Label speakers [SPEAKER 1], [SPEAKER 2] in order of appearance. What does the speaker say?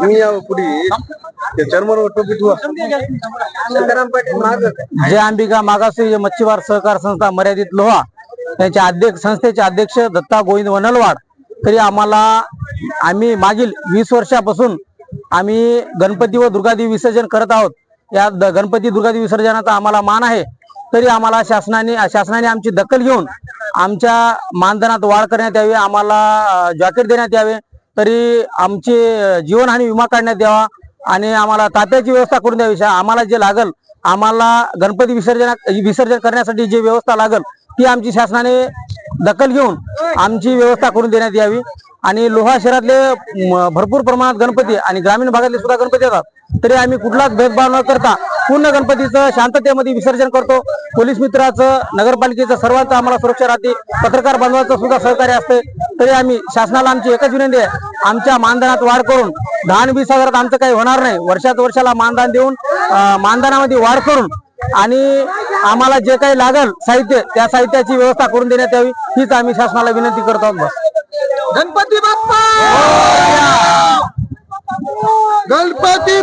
[SPEAKER 1] मी या ते टोपी ठेवा. सीताराम पाटील माग
[SPEAKER 2] जय अंबिका मागासी मच्छीमार सहकार संस्था मर्यादित लोहा त्यांच्या अध्यक्ष संस्थेचे अध्यक्ष दत्ता गोविंद वनलवाड. तरी आम्हाला आम्ही मागील वीस वर्षापासून आम्ही गणपती व दुर्गादेवी विसर्जन करत आहोत. या गणपती दुर्गादेवी विसर्जनाचा आम्हाला मान आहे. तरी आम्हाला शासनाने शासनाने आमची दखल घेऊन आमच्या मानधनात वाढ करण्यात यावी आम्हाला जॉकेट देण्यात यावे. तरी आमची जीवनहानी विमा काढण्यात यावा आणि आम्हाला तात्याची व्यवस्था करून द्यावी. आम्हाला जे लागल आम्हाला गणपती विसर्जना विसर्जन करण्यासाठी जी व्यवस्था लागल ती आमची शासनाने दखल घेऊन आमची व्यवस्था करून देण्यात यावी. आणि लोहा शहरातले भरपूर प्रमाणात गणपती आणि ग्रामीण भागातले सुद्धा गणपती येतात तरी आम्ही कुठलाच भेदभाव न करता पूर्ण गणपतीचं शांततेमध्ये विसर्जन करतो. पोलीस मित्राचं नगरपालिकेचं सर्वांचं आम्हाला सुरक्षा राहते. पत्रकार बांधवाचं सुद्धा सहकार्य असते. तरी आम्ही शासनाला आमची एकच विनंती आहे. आमच्या मानधनात वाढ करून दहा वीस हजारात आमचं काही होणार नाही. वर्षात वर्षाला मानधन देऊन मानधनामध्ये वाढ करून आणि आम्हाला जे काही लागल साहित्य त्या साहित्याची व्यवस्था करून देण्यात यावी. हीच आम्ही शासनाला विनंती करतो आहोत बस.
[SPEAKER 1] गणपती बाप्पा! गणपती